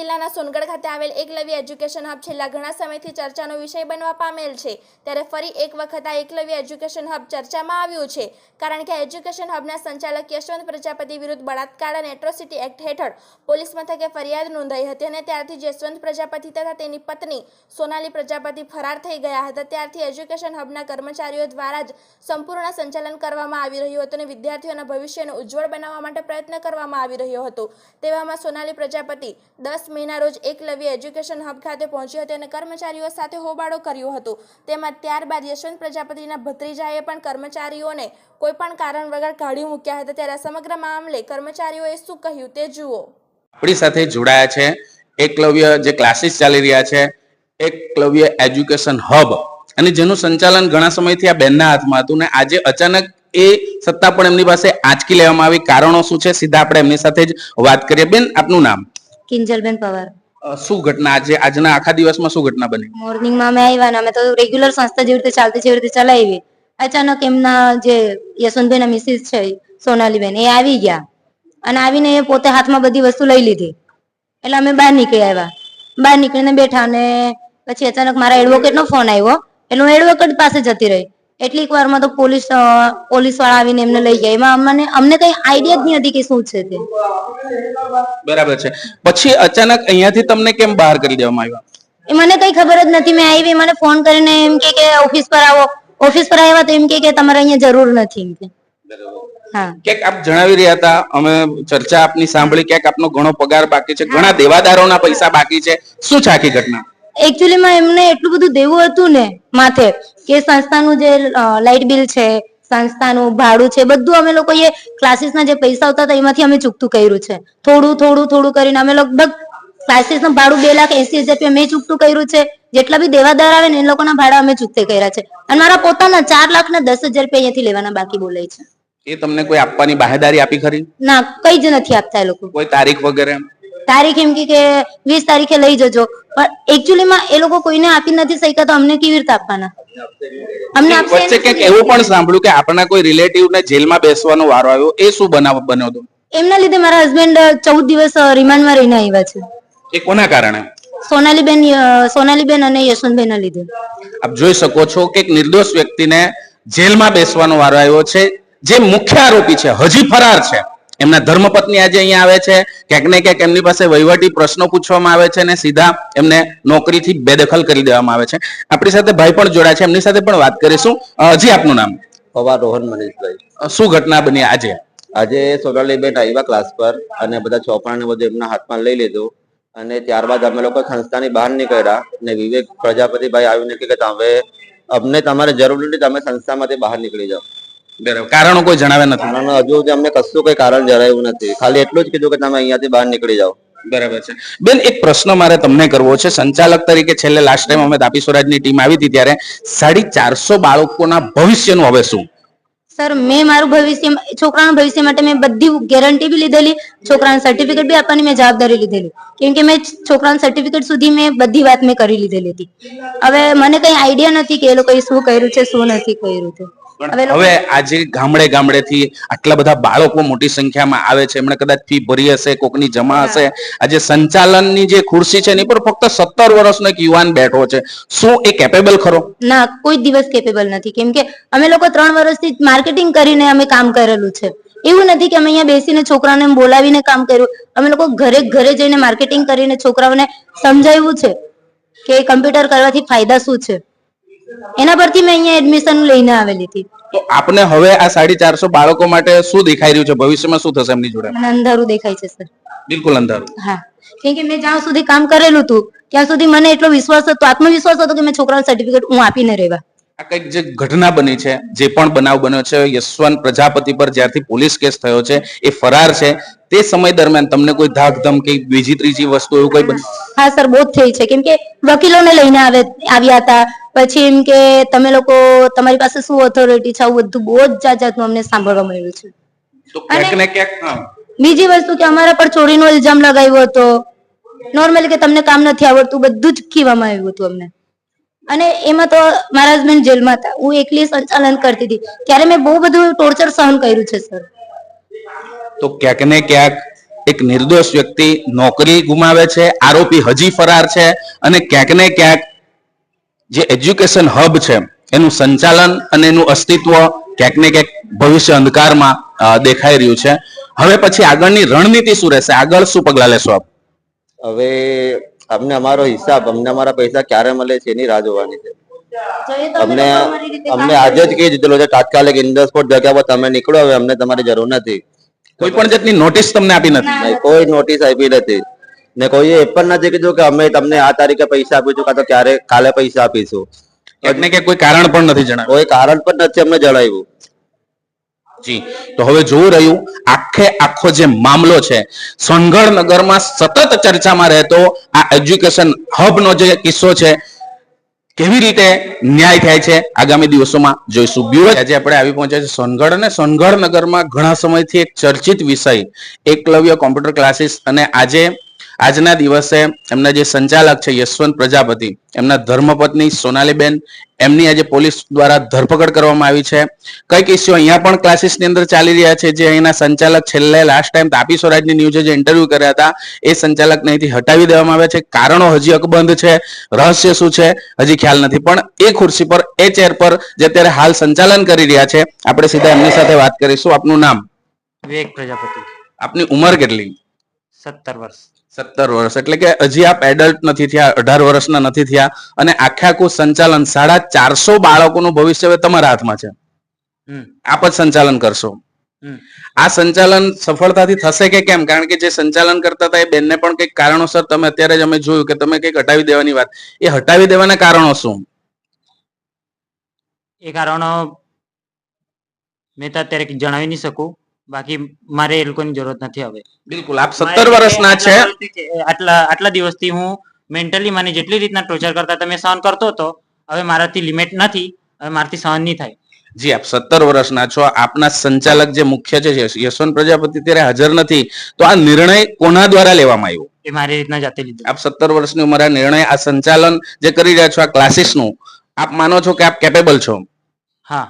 જિલ્લાના સોનગઢ ખાતે આવેલ એકલવ્ય એજ્યુકેશન હબ છેલ્લા ઘણા સમયથી ચર્ચાનો વિષય બનવા પામેલ છે. ત્યારે ફરી એક વખત આ એકલવ્ય એજ્યુકેશન હબ ચર્ચામાં આવ્યું છે. કારણ કે એજ્યુકેશન હબના સંચાલક યશવંત પ્રજાપતિ વિરુદ્ધ બળાત્કાર અને એટ્રોસિટી એક્ટ હેઠળ પોલીસ મથકે ફરિયાદ નોંધાઈ હતી અને ત્યારથી યશવંત પ્રજાપતિ તથા તેની પત્ની સોનાલી પ્રજાપતિ ફરાર થઈ ગયા હતા. ત્યારથી એજ્યુકેશન હબના કર્મચારીઓ દ્વારા જ સંપૂર્ણ સંચાલન કરવામાં આવી રહ્યું હતું અને વિદ્યાર્થીઓના ભવિષ્યને ઉજ્જવળ બનાવવા માટે પ્રયત્ન કરવામાં આવી રહ્યો હતો. તેવામાં સોનાલી પ્રજાપતિ દસ મેના રોજ એકલવ્ય એજ્યુકેશન હબ ખાતે પહોંચી હતી અને કર્મચારીઓ સાથે હોબાળો કર્યો હતો. તેમાં ત્યારબાદ યશવંત પ્રજાપતિના ભત્રીજાએ પણ કર્મચારીઓને કોઈપણ કારણ વગર કાઢી મૂક્યા હતા. ત્યારે સમગ્ર મામલે કર્મચારીઓએ શું કહ્યું તે જુઓ. આપણી સાથે જોડાયા છે એકલવ્ય જે ક્લાસીસ ચાલી રહ્યા છે એકલવ્ય એજ્યુકેશન હબ. અને જેનું સંચાલન ઘણા સમયથી આ બેનના હાથમાં હતું ને આજે અચાનક એ સત્તા પણ એમની પાસે આંચકી લેવામાં આવી. કારણો શું છે? સીધા આપણે એમની સાથે જ વાત કરીએ. બેન, આપનું નામ? કિંજલબેન પવાર. શું ઘટના? આજે આજના આખા દિવસમાં શું ઘટના બની? મોર્નિંગમાં અમે આવ્યા ને અમે તો રેગ્યુલર સંસ્થા જેવી રીતે ચાલતી જેવી રીતે ચલાવી અચાનક એમના જે યશવંતભાઈના મિસિસ છે સોનાલીબેન એ આવી ગયા. અને આવીને એ પોતે હાથમાં બધી વસ્તુ લઈ લીધી. એટલે અમે બહાર નીકળી આવ્યા બહાર નીકળીને બેઠા અને પછી અચાનક મારા એડવોકેટનો ફોન આવ્યો. એટલે હું એડવોકેટ પાસે જતી રહી. એટલીક વારમાં તો પોલીસ પોલીસવાળા આવીને એમને લઈ ગયા. એમાં અમને અમને કઈ આઈડિયા જ નહીં હતી કે શું છે તે. બરાબર છે. પછી અચાનક અહીંયાથી તમને કેમ બહાર કરી દેવામાં આવ્યા? એ મને કઈ ખબર જ નથી. મેં આવી મને ફોન કરીને એમ કે કે ઓફિસ પર આવો. ઓફિસ પર આવ્યા તો એમ કે કે તમારે અહીંયા જરૂર નથી એમ કે. હા. ક્યાંક આપ જણાવી રહ્યા હતા અમે ચર્ચા આપની સાંભળી ક્યાંક આપનો ઘણો પગાર બાકી છે ઘણા દેવાદારોના પૈસા બાકી છે. શું છે આખી ઘટના? એકચ્યુઅલી માં એમને એટલું બધું દેવું હતું ને માથે કે સંસ્થાનું જે લાઇટ બિલ છે સંસ્થાનું ભાડું છે બધું અમે લોકોએ ક્લાસીસના જે પૈસા આવતા હતા એમાંથી અમે ચૂકતું કર્યું છે. થોડું થોડું થોડું કરીને અમે લગભગ ક્લાસીસનું ભાડું બે લાખ એસી હજાર રૂપિયા મેં ચૂકતું કર્યું છે. જેટલા બી દેવાદાર આવે ને એ લોકોના ભાડા અમે ચૂકતે કર્યા છે. અને મારા પોતાના ચાર લાખ ને દસ હજાર રૂપિયા અહીંયાથી લેવાના બાકી બોલાય છે. એ તમને કોઈ આપવાની બાહેદારી આપી ખરી? ના કઈ જ નથી આપતા એ લોકો. કોઈ તારીખ વગેરે? તારીખ એમ કે કે વીસ તારીખે લઈ જજો. પણ એકચ્યુઅલીમાં એ લોકો કોઈને આપી નથી શક્યા તો અમને કેવી રીતે આપવાના? અમને વચ્ચે ક્યાંક એવું પણ સાંભળ્યું કે આપણા કોઈ રિલેટિવ ને જેલમાં બેસવાનો વારો આવ્યો એ શું બનાવ બન્યો હતો એમના લીધે મારા હસબન્ડ ચૌદ દિવસ રિમાન્ડમાં રહીને આવ્યા છે. એ કોના કારણે? સોનાલીબેન સોનાલીબેન અને યશવંતભાઈ ના લીધે. આપ જોઈ શકો છો કે એક નિર્દોષ વ્યક્તિને જેલમાં બેસવાનો વારો આવ્યો છે જે મુખ્ય આરોપી છે હજી ફરાર છે. એમના ધર્મપત્ની આજે અહીંયા આવે છે. ક્યાંક ને ક્યાંક એમની પાસે વહીવટી પ્રશ્નો પૂછવામાં આવે છે અને સીધા એમને નોકરીથી બેદખલ કરી દેવામાં આવે છે. આપણી સાથે ભાઈ પણ જોડાય છે. એમની સાથે પણ વાત કરીશું. હજી આપનું નામ? પવાર રોહન મનીષભાઈ શું ઘટના બની આજે? આજે સોનાલીબેન આવ્યા ક્લાસ પર અને બધા ચોપડાને બધું એમના હાથમાં લઈ લીધું. અને ત્યારબાદ અમે લોકો સંસ્થાની બહાર નીકળ્યા અને વિવેક પ્રજાપતિભાઈ આવીને કે કે તમે અમને તમારે જરૂર નથી તમે સંસ્થામાંથી બહાર નીકળી જાઓ. બરાબર કારણો કોઈ જણાવ્યા નથી. કારણ હજુ અમને કશું કઈ કારણ જણાવ્યું નથી. ખાલી એટલું જ કીધું કે તમે અહીંયાથી બહાર નીકળી જાઓ. બરાબર છે. બેન એક પ્રશ્ન મારે તમને કરવો છે. સંચાલક તરીકે છેલ્લે લાસ્ટ ટાઈમ અમે તાપી સ્વરાજની ટીમ આવી હતી ત્યારે સાડી ચારસો બાળકોના ભવિષ્યનું હવે શું? સર મેં મારું ભવિષ્ય છોકરાના ભવિષ્ય માટે મેં બધી ગેરંટી બી લીધેલી. છોકરાનું સર્ટિફિકેટ બી આપવાની મેં જવાબદારી લીધેલી. કેમ કે મેં છોકરાનું સર્ટિફિકેટ સુધી મેં બધી વાત મેં કરી લીધેલી હતી. હવે મને કઈ આઈડિયા નથી કે એ લોકોએ શું કર્યું છે શું નથી કર્યું છે. હવે આજે ગામડે ગામડેથી આટલા બધા બાળકો મોટી સંખ્યામાં આવે છે. એમણે કદાચ ફી ભરી હશે કોકની જમા હશે. આજે સંચાલનની જે ખુરશી છે એની પર ફક્ત સત્તર વર્ષનો એક યુવાન બેઠો છે. શું એ કેપેબલ ખરો? ના કોઈ દિવસ કેપેબલ નથી. કેમ કે અમે લોકો ત્રણ વર્ષથી માર્કેટિંગ કરીને અમે કામ કરેલું છે. એવું નથી કે અમે અહીંયા બેસીને છોકરાઓને બોલાવીને કામ કર્યું. અમે લોકો ઘરે ઘરે જઈને માર્કેટિંગ કરીને છોકરાઓને સમજાવ્યું છે કે કમ્પ્યુટર કરવાથી ફાયદા શું છે? એના પરથી મેં અહીંયા એડમિશન લઈને આવેલી હતી. તો આપને હવે આ સાડી ચારસો બાળકો માટે શું દેખાઈ રહ્યું છે? ભવિષ્યમાં શું થશે એમની જોડે? મને અંધારું દેખાય છે સર બિલકુલ અંધારું. હા. કેમ કે મેં જ્યાં સુધી કામ કરેલું હતું ત્યાં સુધી મને એટલો વિશ્વાસ હતો આત્મવિશ્વાસ હતો કે મેં છોકરાનું સર્ટિફિકેટ હું આપીને રહેવા. આ કંઈક જે ઘટના બની છે જે પણ બનાવ બન્યો છે યશવંત પ્રજાપતિ પર જ્યારથી પોલીસ કેસ થયો છે એ ફરાર છે તે સમય દરમિયાન તમને કોઈ ધાક ધમકી બીજી ત્રીજી વસ્તુ એવું કોઈ બન્યું હા સર બહુ જ થઈ છે. કેમ કે વકીલોને લઈને આવે આવ્યા હતા પછી એમ કે તમે લોકો તમારી પાસે શું ઓથોરિટી છે? આવું બધું બહુ જ જાત જાતનું અમને સાંભળવા મળ્યું છે. તો ક્યાંક ને ક્યાંક હા. બીજી વસ્તુ કે અમારા પર ચોરીનો ઇલ્ઝામ લગાવ્યો હતો. નોર્મલી કે તમને કામ નથી આવડતું બધું જ કહેવામાં આવ્યું હતું અમને. અને એમાં તો મારા હસબન્ડ જેલમાં હતા. હું એકલી સંચાલન કરતી હતી. ત્યારે મેં બહુ બધું ટોર્ચર સહન કર્યું છે સર તો ક્યાંક ને ક્યાંક એક નિર્દોષ વ્યક્તિ નોકરી ગુમાવે છે આરોપી હજી ફરાર છે અને ક્યાંક ને ક્યાંક જે એજ્યુકેશન હબ છે એનું સંચાલન અને એનું અસ્તિત્વ ક્યાંક ને ક્યાંક ભવિષ્ય અંધકારમાં દેખાઈ રહ્યું છે. હવે પછી આગળની રણનીતિ શું રહેશે? આગળ શું પગલા લેશો આપ? હવે અમને અમારો હિસાબ અમને અમારા પૈસા ક્યારે મળે છે એની રાહ જોવાની છે. અમને અમને આજે જ કહી દીધેલો છે તાત્કાલિક ઇન્ડસ્પોર્ટ જગ્યા પર તમે નીકળો હવે અમને તમારી જરૂર નથી. કોઈ પણ જાતની નોટિસ તમને આપી નથી? કોઈ નોટિસ આપી નથી. ને કોઈએ એ પણ નથી કીધું કે અમે તમને આ તારીખે પૈસા આપીશું કાં તો ક્યારે કાલે પૈસા આપીશું. એટલે કે કોઈ કારણ પણ નથી જણાવ્યું? કોઈ કારણ પણ નથી અમને જણાવ્યું. જી. તો હવે જોવું રહ્યું આખે આખો જે મામલો છે સોનગઢ નગરમાં સતત ચર્ચામાં રહેતો આ એજ્યુકેશન હબનો જે કિસ્સો છે કેવી રીતે ન્યાય થાય છે આગામી દિવસોમાં જોઈશું. બ્યુરો આજે આપણે આવી પહોંચ્યા છે સોનગઢ અને સોનગઢ નગરમાં ઘણા સમયથી એક ચર્ચિત વિષય એકલવ્ય કોમ્પ્યુટર ક્લાસીસ અને આજે આજના દિવસે એમના જે સંચાલક છે યશવંત પ્રજાપતિ એમના ધર્મપત્ની સોનાલીબેન એમની આજે પોલીસ દ્વારા ધરપકડ કરવામાં આવી છે. કંઈક ઇસ્યુ અહીંયા પણ ક્લાસીસની અંદર ચાલી રહ્યા છે. જે અહીંના સંચાલક છેલ્લે લાસ્ટ ટાઈમ તાપી સ્વરાજની ન્યૂઝે જે ઇન્ટરવ્યુ કર્યા હતા એ સંચાલક અહીંથી હટાવી દેવામાં આવ્યા છે. કારણો હજી અકબંધ છે. રહસ્ય શું છે? હજી ખ્યાલ નથી. પણ એ ખુરશી પર એ ચેર પર જે અત્યારે હાલ સંચાલન કરી રહ્યા છે આપણે સીધા એમની સાથે વાત કરીશું. આપનું નામ? વિવેક પ્રજાપતિ. આપની ઉંમર કેટલી? સત્તર વર્ષ. સત્તર વર્ષ. એટલે કે હજી આપ એડલ્ટ નથી થયા અઢાર વર્ષના નથી થયા અને આખે આખું સંચાલન સાડા ચારસો બાળકોનું ભવિષ્ય હવે તમારા હાથમાં છે. આપ જ સંચાલન કરશો. આ સંચાલન સફળતાથી થશે કે કેમ? કારણ કે જે સંચાલન કરતા હતા એ બેનને પણ કંઈક કારણોસર તમે અત્યારે જ અમે જોયું કે તમે કંઈક હટાવી દેવાની વાત. એ હટાવી દેવાના કારણો શું? એ કારણો મેં તો અત્યારે જણાવી નહીં શકું. બાકી મારે એ લોકોની જરૂરત નથી હવે. બિલકુલ આપ સત્તર વર્ષના છે. આટલા આટલા દિવસથી હું મેન્ટલી મને જેટલી રીતના ટોર્ચર કરતા તમે સહન કરતો હતો હવે મારાથી લિમિટ નથી હવે મારાથી સહન નહીં થાય. જી આપ સત્તર વર્ષના છો આપના સંચાલક જે મુખ્ય છે યશવંત પ્રજાપતિ ત્યારે હાજર નથી. તો આ નિર્ણય કોના દ્વારા લેવામાં આવ્યો? એ મારી રીતના જાતે લીધો. આપ સત્તર વર્ષની ઉંમરે આ નિર્ણય આ સંચાલન જે કરી રહ્યા છો આ ક્લાસીસનું આપ માનો છો કે આપ કેપેબલ છો? હા.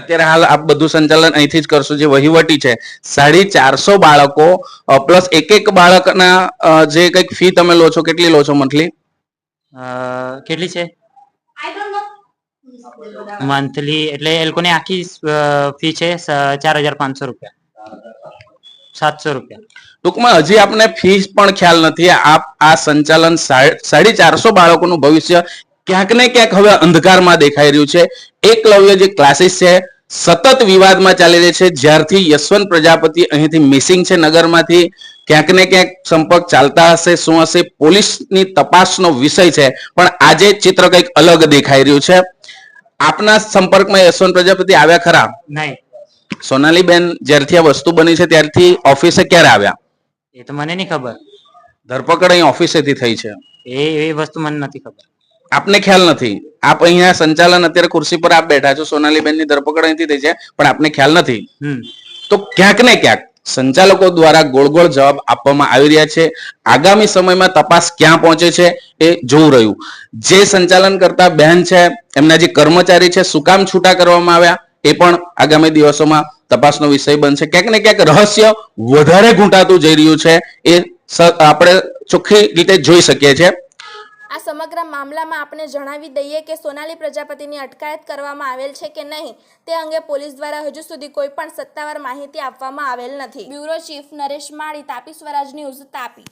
અત્યારે હાલ આ બધું સંચાલન અહીંથી જ કરશું જે વહીવટી છે. સાડી ચારસો બાળકો પ્લસ એક એક બાળકના જે કંઈક ફી તમે લો છો કેટલી લો છો મંથલી કેટલી છે? મંથલી એટલે એ લોકોની આખી ફી છે ચાર હજાર પાંચસો રૂપિયા. સાતસો રૂપિયા. ટૂંકમાં હજી આપને ફીસ પણ ખ્યાલ નથી આપ આ સંચાલન સાડી ચારસો બાળકોનું ભવિષ્ય ક્યાંક ને ક્યાંક હવે અંધકારમાં દેખાઈ રહ્યું છે. એકલવ્ય જે ક્લાસીસ છે સતત વિવાદમાં ચાલી રહી છે. જ્યારથી યશવંત પ્રજાપતિ અહીંથી મિસિંગ છે નગરમાંથી. ક્યાંક ને ક્યાંક સંપર્ક ચાલતા હશે શું હશે પોલીસની તપાસનો વિષય છે. પણ આજે ચિત્ર કંઈક અલગ દેખાઈ રહ્યું છે. આપના સંપર્કમાં યશવંત પ્રજાપતિ આવ્યા ખરા? નહીં. સોનાલીબેન જ્યારથી આ વસ્તુ બની છે ત્યારથી ઓફિસે ક્યારે આવ્યા? એ તો મને નહીં ખબર. ધરપકડ અહીં ઓફિસેથી થઈ છે. એ એ વસ્તુ મને નથી ખબર. આપને ખ્યાલ નથી. આપ અહીંયા સંચાલન અત્યારે ખુરશી પર આપ બેઠા છો. સોનાલીબેનની ધરપકડ અહીંથી થઈ છે પણ આપને ખ્યાલ નથી. તો ક્યાંક ને ક્યાંક સંચાલકો દ્વારા ગોળ ગોળ જવાબ આપવામાં આવી રહ્યા છે. આગામી સમયમાં તપાસ ક્યાં પહોંચે છે એ જોવું રહ્યું. જે સંચાલન કરતા બહેન છે એમના જે કર્મચારી છે શું કામ છૂટા કરવામાં આવ્યા એ પણ આગામી દિવસોમાં તપાસનો વિષય બનશે. ક્યાંક ને ક્યાંક રહસ્ય વધારે ઘૂંટાતું જઈ રહ્યું છે એ આપણે ચોખ્ખી રીતે જોઈ શકીએ છીએ. આ સમગ્ર મામલામાં આપણે જણાવી દઈએ કે સોનાલી પ્રજાપતિની અટકાયત કરવામાં આવેલ છે કે નહીં, તે અંગે પોલીસ દ્વારા હજુ સુધી કોઈ પણ સત્તાવાર માહિતી આપવામાં આવેલ નથી. Bureau chief Naresh Mali, Tapi Swaraj news Tapi.